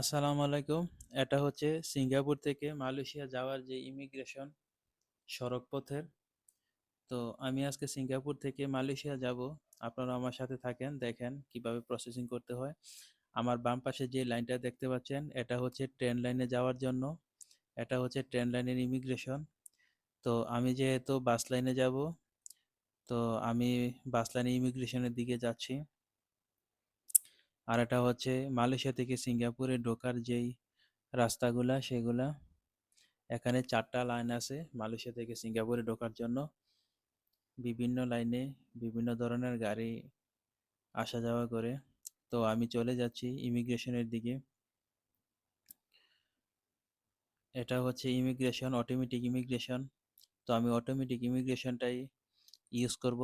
আসসালামু আলাইকুম। এটা হচ্ছে সিঙ্গাপুর থেকে মালয়েশিয়া যাওয়ার যে ইমিগ্রেশন সড়ক পথের। তো আমি আজকে সিঙ্গাপুর থেকে মালয়েশিয়া যাব। আপনারা আমার সাথে থাকেন, দেখেন কীভাবে প্রসেসিং করতে হয়। আমার বাম পাশে যে লাইনটা দেখতে পাচ্ছেন, এটা হচ্ছে ট্রেন লাইনে যাওয়ার জন্য। এটা হচ্ছে ট্রেন লাইনের ইমিগ্রেশন। তো আমি যেহেতু বাস লাইনে যাব, তো আমি বাস লাইনে ইমিগ্রেশনের দিকে যাচ্ছি। আর এটা হচ্ছে মালয়েশিয়া থেকে সিঙ্গাপুরে ঢোকার যেই রাস্তাগুলা, সেগুলা। এখানে চারটা লাইন আছে মালয়েশিয়া থেকে সিঙ্গাপুরে ঢোকার জন্য। বিভিন্ন লাইনে বিভিন্ন ধরনের গাড়ি আসা যাওয়া করে। তো আমি চলে যাচ্ছি ইমিগ্রেশনের দিকে। এটা হচ্ছে ইমিগ্রেশন, অটোমেটিক ইমিগ্রেশন। তো আমি অটোমেটিক ইমিগ্রেশনটাই ইউজ করব।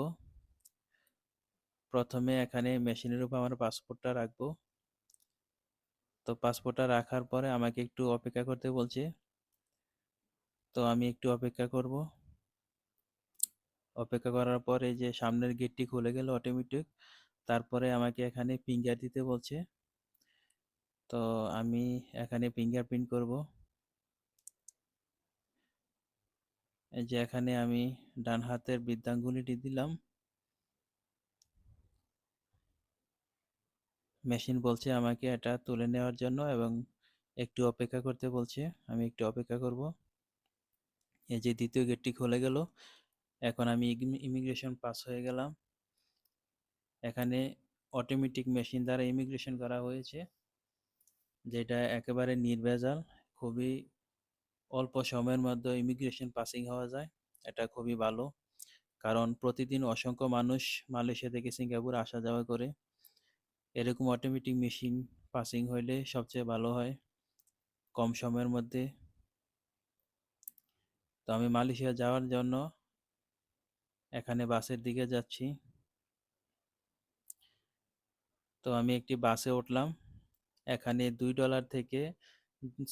প্রথমে এখানে মেশিনের উপর আমার পাসপোর্টটা রাখব। তো পাসপোর্টটা রাখার পরে আমাকে একটু অপেক্ষা করতে বলছে। তো আমি একটু অপেক্ষা করব। অপেক্ষা করার পরে যে সামনের গেটটি খুলে গেল অটোমেটিক তারপরে আমাকে এখানে ফিঙ্গার দিতে বলছে। তো আমি এখানে ফিঙ্গার প্রিন্ট করব যে এখানে আমি ডান হাতের বৃদ্ধাঙ্গুলিটি দিলাম। মেশিন বলছে আমাকে এটা তুলে নেওয়ার জন্য এবং একটু অপেক্ষা করতে বলছে, আমি একটু অপেক্ষা করব। এই যে দ্বিতীয় গেটটি খুলে গেল, এখন আমি ইমিগ্রেশন পাস হয়ে গেলাম। এখানে অটোমেটিক মেশিন দ্বারা ইমিগ্রেশন করা হয়েছে, যেটা একেবারে নির্ভেজাল, খুবই অল্প সময়ের মধ্যে ইমিগ্রেশন পাসিং হওয়া যায়, এটা খুবই ভালো। কারণ প্রতিদিন অসংখ্য মানুষ মালয়েশিয়া থেকে সিঙ্গাপুর আসা যাওয়া করে। এরকম অটোমেটিক মেশিন পাসিং হইলে সবচেয়ে ভালো হয় কম সময়ের মধ্যে। তো আমি মালয়েশিয়া যাওয়ার জন্য এখানে বাসের দিকে যাচ্ছি। তো আমি একটি বাসে উঠলাম। এখানে দুই ডলার থেকে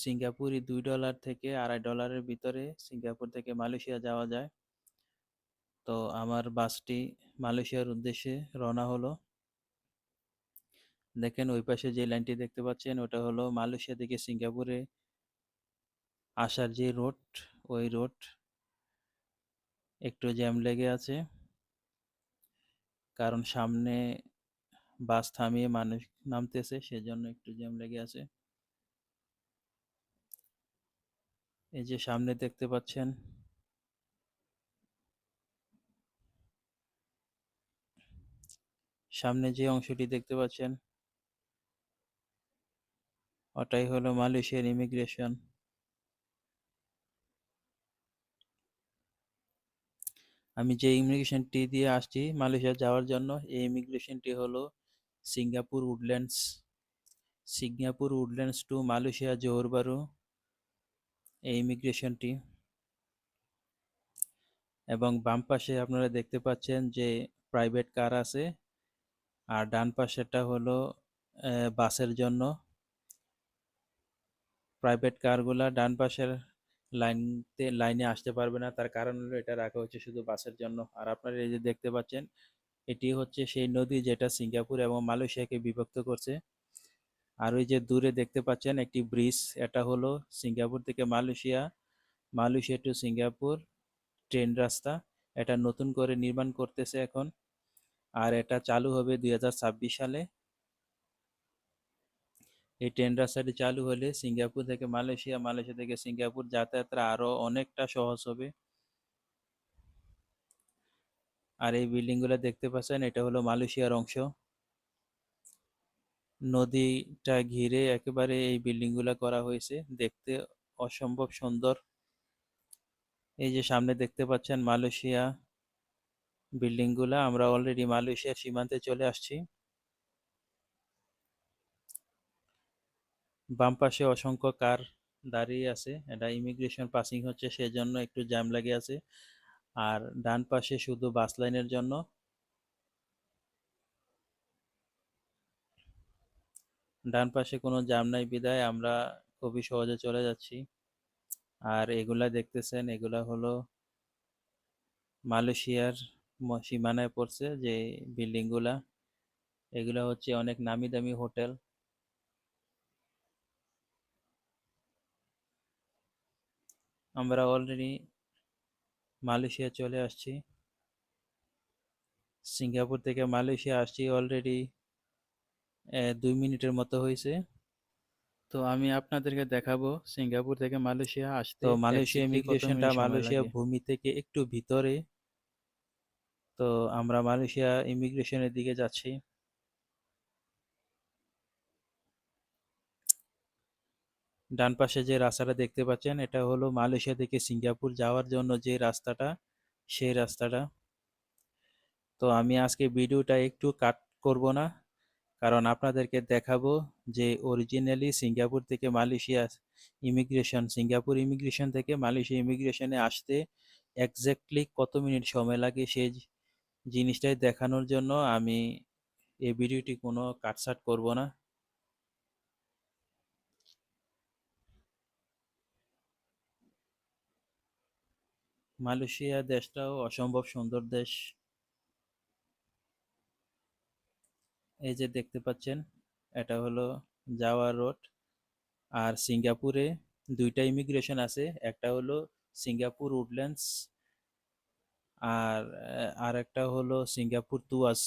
সিঙ্গাপুরি দুই ডলার থেকে আড়াই ডলারের ভিতরে সিঙ্গাপুর থেকে মালয়েশিয়া যাওয়া যায়। তো আমার বাসটি মালয়েশিয়ার উদ্দেশ্যে রওনা হলো। দেখেন ওই পাশে যে লাইনটি দেখতে পাচ্ছেন, ওটা হলো মালয়েশিয়া থেকে সিঙ্গাপুরে আসার যে রোড, ওই রোড। একটু জ্যাম লেগে আছে। কারণ সামনে বাস থামিয়ে মানুষ নামতেছে, সেজন্য একটু জ্যাম লেগে আছে। এই যে সামনে দেখতে পাচ্ছেন, সামনে যে অংশটি দেখতে পাচ্ছেন ওটাই হলো মালয়েশিয়ার ইমিগ্রেশন আমি যে ইমিগ্রেশনটি দিয়ে আসছি মালয়েশিয়া যাওয়ার জন্য, এই ইমিগ্রেশনটি হলো Singapore Woodlands Singapore Woodlands to Malaysia Johor Bahru এই ইমিগ্রেশনটি এবং বাম পাশে আপনারা দেখতে পাচ্ছেন যে প্রাইভেট কার আছে, আর ডান পাশেরটা হলো বাসের জন্য। প্রাইভেট কারগুলা ডান পাশের লাইনতে লাইনে আসতে পারবে না। তার কারণ হলো এটা রাখা হচ্ছে শুধু বাসের জন্য। আর আপনারা এই যে দেখতে পাচ্ছেন, এটি হচ্ছে সেই নদী যেটা সিঙ্গাপুর এবং মালয়েশিয়াকে বিভক্ত করছে। আর ওই যে দূরে দেখতে পাচ্ছেন একটি ব্রিজ এটা হলো সিঙ্গাপুর থেকে Malaysia Malaysia to Singapore train রাস্তা। এটা নতুন করে নির্মাণ করতেছে এখন। আর এটা চালু হবে দুই হাজার ছাব্বিশ সালে। এই ট্রেন রাস্তাটি চালু হলে সিঙ্গাপুর থেকে মালয়েশিয়া মালয়েশিয়া থেকে সিঙ্গাপুর যাতায়াতটা আরও অনেকটা সহজ হবে। আর এই বিল্ডিংগুলো দেখতে পাচ্ছেন, এটা হলো মালয়েশিয়ার অংশ। নদীটা ঘিরে একেবারে এই বিল্ডিংগুলা করা হয়েছে, দেখতে অসম্ভব সুন্দর। এই যে সামনে দেখতে পাচ্ছেন মালয়েশিয়া বিল্ডিংগুলা আমরা অলরেডি মালয়েশিয়ার সীমান্তে চলে আসছি। বাম পাশে অসংখ্য কার দাঁড়িয়ে আছে। এটা ইমিগ্রেশন পাসিং হচ্ছে, সেজন্য একটু জ্যাম লাগে আছে। আর ডান পাশে শুধু বাস লাইনের জন্য। ডান পাশে কোনো জ্যাম নাই, বিদায়। আমরা খুবই সহজে চলে যাচ্ছি। আর এগুলা দেখতেছেন, এগুলা হলো মালয়েশিয়ার সীমানায় পড়ছে যে বিল্ডিংগুলা এগুলা হচ্ছে অনেক নামি দামি হোটেল। আমরা অলরেডি মালয়েশিয়া চলে আসছি। সিঙ্গাপুর থেকে মালয়েশিয়া আসছি অলরেডি দুই মিনিটের মতো হয়েছে। তো আমি আপনাদেরকে দেখাবো সিঙ্গাপুর থেকে মালয়েশিয়া আসতে। তো মালয়েশিয়া ইমিগ্রেশনটা মালয়েশিয়া ভূমি থেকে একটু ভিতরে। তো আমরা মালয়েশিয়া ইমিগ্রেশনের দিকে যাচ্ছি। ডান পাশে যে রাস্তাটা দেখতে পাচ্ছেন, এটা হলো মালয়েশিয়া থেকে সিঙ্গাপুর যাওয়ার জন্য যে রাস্তাটা, সেই রাস্তাটা। তো আমি আজকে ভিডিওটা একটু কাট করব না, কারণ আপনাদেরকে দেখাবো যে অরিজিনালি সিঙ্গাপুর থেকে মালয়েশিয়া ইমিগ্রেশন সিঙ্গাপুর ইমিগ্রেশন থেকে মালয়েশিয়া ইমিগ্রেশনে আসতে এক্স্যাক্টলি কত মিনিট সময় লাগে সেই জিনিসটাই দেখানোর জন্য আমি এই ভিডিওটি কোনো কাটসাট করব না। মালয়েশিয়া দেশটাও অসম্ভব সুন্দর দেশ। এই যে দেখতে পাচ্ছেন, এটা হলো জাওয়া রোড। আর সিঙ্গাপুরে দুইটা ইমিগ্রেশন আছে, একটা হলো সিঙ্গাপুর উডল্যান্ডস, আর আর একটা হলো সিঙ্গাপুর তুয়াস।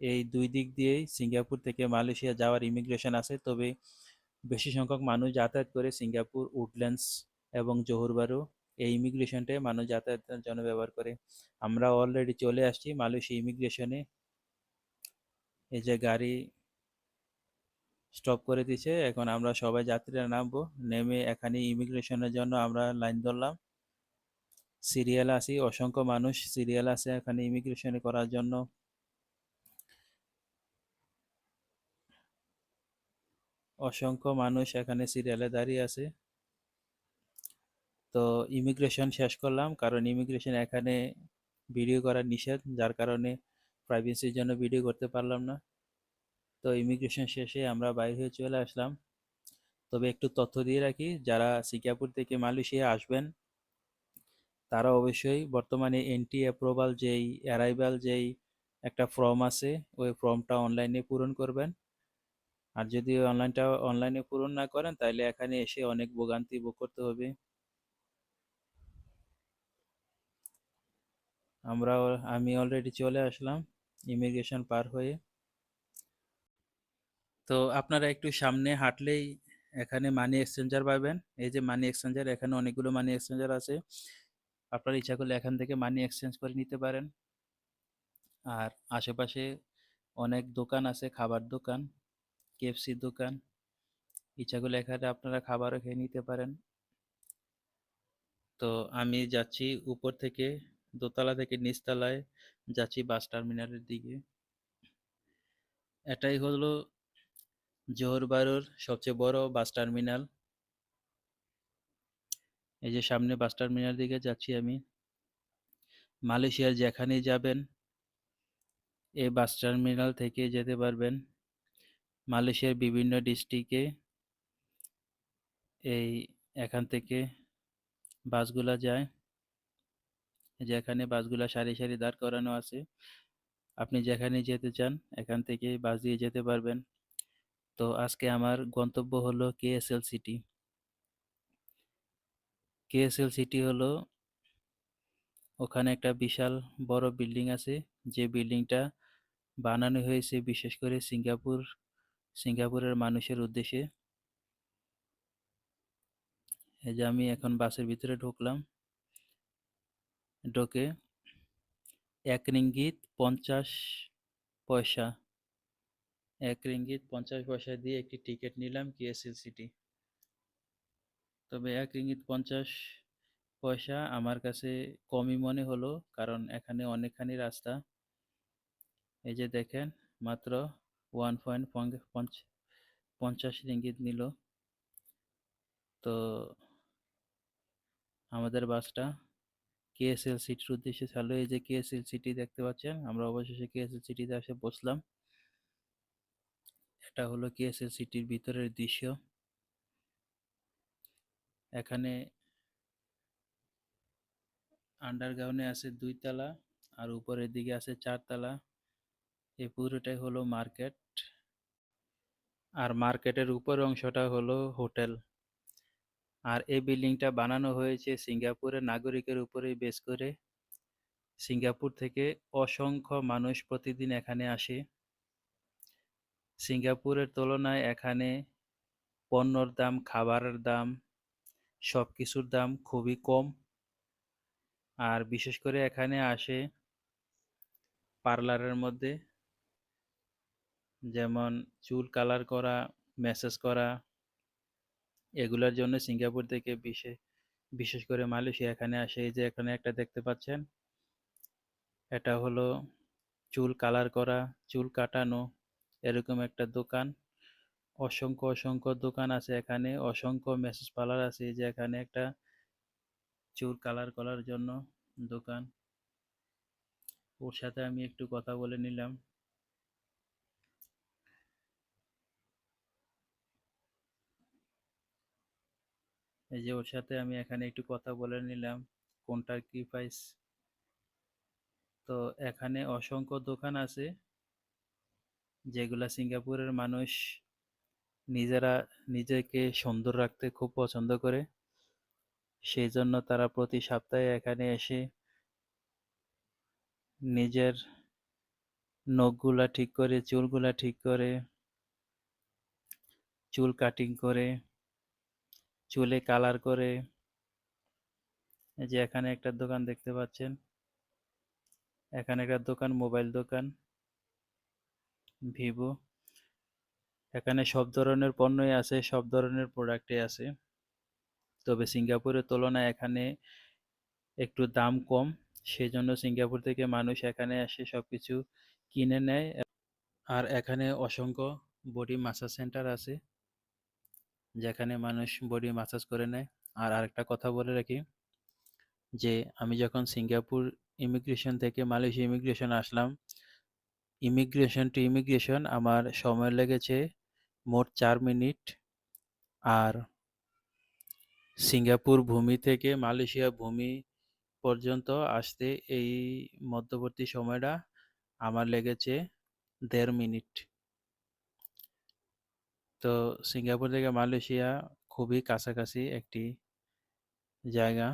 এই দুই দিক দিয়েই সিঙ্গাপুর থেকে মালয়েশিয়া যাওয়ার ইমিগ্রেশন আছে, তবে বেশি সংখ্যক মানুষ যাতায়াত করে সিঙ্গাপুর উডল্যান্ডস এবং জোহরবারু এই ইমিগ্রেশনটাই মানুষ যাতায়াতের জন্য ব্যবহার করে। আমরা অলরেডি চলে আসছি মালয়েশিয়া ইমিগ্রেশনে এই যে গাড়ি স্টপ করে দিছে এখন আমরা সবাই যাত্রীরা নামবো। নেমে এখানে ইমিগ্রেশনের জন্য আমরা লাইন ধরলাম। সিরিয়াল আছি অসংখ্য মানুষ সিরিয়াল আছে এখানে ইমিগ্রেশন করার জন্য। অসংখ্য মানুষ এখানে সিরিয়ালে দাঁড়িয়ে আছে। তো ইমিগ্রেশন শেষ করলাম। কারণ ইমিগ্রেশন এখানে ভিডিও করা নিষেধ, যার কারণে প্রাইভেসির জন্য ভিডিও করতে পারলাম না। তো ইমিগ্রেশন শেষে আমরা বাইরে হয়ে চলে আসলাম। তবে একটু তথ্য দিয়ে রাখি, যারা সিঙ্গাপুর থেকে মালয়েশিয়া আসবেন, তারা অবশ্যই বর্তমানে এনটি অ্যাপ্রুভাল যেই অ্যারাইভাল যেই একটা ফর্ম আছে, ওই ফর্মটা অনলাইনে পূরণ করবেন। আর যদি অনলাইনটা অনলাইনে পূরণ না করেন, তাহলে এখানে এসে অনেক ভোগান্তি ভোগ করতে হবে। আমরা আমি অলরেডি চলে আসলাম ইমিগ্রেশন পার হয়ে। তো আপনারা একটু সামনে হাঁটলেই এখানে মানি এক্সচেঞ্জার পাবেন। এই যে মানি এক্সচেঞ্জার এখানে অনেকগুলো মানি এক্সচেঞ্জার আছে। আপনার ইচ্ছা করলে এখান থেকে মানি এক্সচেঞ্জ করে নিতে পারেন। আর আশেপাশে অনেক দোকান আছে, খাবার দোকান কেএফসির দোকান। ইচ্ছা করলে এখানে আপনারা খাবারও খেয়ে নিতে পারেন। তো আমি যাচ্ছি উপর থেকে। দোতলা থেকে নিচতলায় যাচ্ছি বাস টার্মিনালের দিকে। এটাই হলো জোহর বারুর সবচেয়ে বড় বাস টার্মিনাল। এই যে সামনে বাস টার্মিনাল দিকে যাচ্ছি আমি। মালয়েশিয়ার যেখানে যাবেন, এই বাস টার্মিনাল থেকে যেতে পারবেন। মালয়েশিয়ার বিভিন্ন ডিস্ট্রিক্টে এই এখান থেকে বাসগুলা যায়। যেখানে বাসগুলা সারি সারি দাঁড় করানো আছে। আপনি যেখানে যেতে চান, এখান থেকে বাস দিয়ে যেতে পারবেন। তো আজকে আমার গন্তব্য হলো কেএসএল সিটি। কেএসএল সিটি হলো ওখানে একটা বিশাল বড় বিল্ডিং আছে। যে বিল্ডিংটা বানানো হয়েছে বিশেষ করে সিঙ্গাপুর, সিঙ্গাপুরের মানুষের উদ্দেশ্যে। এই যে আমি এখন বাসের ভিতরে ঢুকলাম। ঢোকে। এক রিঙ্গিত পঞ্চাশ পয়সা। এক রিঙ্গিত পঞ্চাশ পয়সা দিয়ে একটি টিকিট নিলাম কেএসএল সিটি। তবে এক রিঙ্গিত পঞ্চাশ পয়সা আমার কাছে কমই মনে হলো, কারণ এখানে অনেকখানি রাস্তা। এই যে দেখেন, মাত্র ওয়ান পয়েন্ট পঞ্চাশ রিঙ্গিত নিল। তো আমাদের বাসটা কেএসএল সিটির উদ্দেশ্যে চালু এই যে কেএসএল সিটি দেখতে পাচ্ছেন, আমরা অবশেষে কেএসএল সিটিতে এসে বসলাম। এটা হলো কেএসএল সিটির ভিতরের দৃশ্য। এখানে আন্ডারগ্রাউন্ডে আছে দুই তলা আর উপরের দিকে আছে চারতলা এই পুরোটাই হলো মার্কেট। আর মার্কেটের উপর অংশটা হলো হোটেল। আর এই বিল্ডিংটা বানানো হয়েছে সিঙ্গাপুরের নাগরিকের উপরেই বেস করে। সিঙ্গাপুর থেকে অসংখ্য মানুষ প্রতিদিন এখানে আসে। সিঙ্গাপুরের তুলনায় এখানে পণ্যর দাম, খাবারের দাম সব কিছুর দাম খুবই কম। আর বিশেষ করে এখানে আসে পার্লারের মধ্যে, যেমন চুল কালার করা, মেসেজ করা এগুলোর জন্য সিঙ্গাপুর থেকে বিশেষ বিশেষ করে মালয়েশিয়া এখানে আসে। এই যে এখানে একটা দেখতে পাচ্ছেন? এটা হলো চুল কালার করা, চুল কাটানো এরকম একটা দোকান। অসংখ্য অসংখ্য দোকান আছে এখানে, অসংখ্য মেসেজ পার্লার আছে এই যে এখানে একটা চুল কালার করার জন্য দোকান। ওর সাথে আমি একটু কথা বলে নিলাম। এই যে ওর সাথে আমি এখানে একটু কথা বলে নিলাম কোনটার কি প্রাইস তো এখানে অসংখ্য দোকান আছে, যেগুলা সিঙ্গাপুরের মানুষ নিজেরা নিজেকে সুন্দর রাখতে খুব পছন্দ করে। সেই জন্য তারা প্রতি সপ্তাহে এখানে এসে নিজের নখগুলা ঠিক করে, চুলগুলা ঠিক করে, চুল কাটিং করে চুলে কালার করে। এই যে এখানে একটা দোকান দেখতে পাচ্ছেন। এখানে একটা দোকান, মোবাইল দোকান, ভিভো। এখানে সব ধরনের পণ্যই আছে, সব ধরনের প্রোডাক্টই আছে। তবে সিঙ্গাপুরের তুলনায় এখানে একটু দাম কম। সেই জন্য সিঙ্গাপুর থেকে মানুষ এখানে এসে সব কিছু কিনে নেয়। আর এখানে অসংখ্য বডি মাসাজ সেন্টার আছে। যেখানে মানুষ বডি মাসাজ করে নেয়। আর আরেকটা কথা বলে রাখি, যে আমি যখন সিঙ্গাপুর ইমিগ্রেশন থেকে মালয়েশিয়া ইমিগ্রেশন আসলাম ইমিগ্রেশন টু ইমিগ্রেশন আমার সময় লেগেছে মোট চার মিনিট। আর সিঙ্গাপুর ভূমি থেকে মালয়েশিয়া ভূমি পর্যন্ত আসতে এই মধ্যবর্তী সময়টা আমার লেগেছে দেড় মিনিট। তো সিঙ্গাপুর থেকে মালয়েশিয়া খুবই কাছাকাছি একটি জায়গা।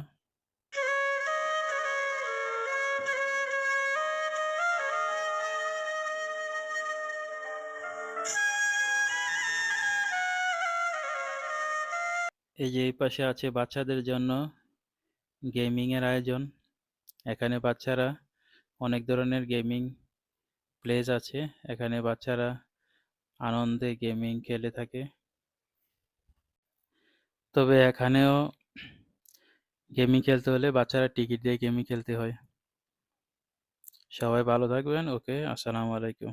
এই যে এই পাশে আছে বাচ্চাদের জন্য গেমিংয়ের আয়োজন। এখানে বাচ্চারা অনেক ধরনের গেমিং প্লেস আছে। এখানে বাচ্চারা আনন্দে গেমিং খেলে থাকে। তবে এখানেও গেমিং খেলতে হলে বাচ্চারা টিকিট দিয়ে গেমিং খেলতে হয়। সবাই ভালো থাকবেন, ওকে, আসসালামু আলাইকুম।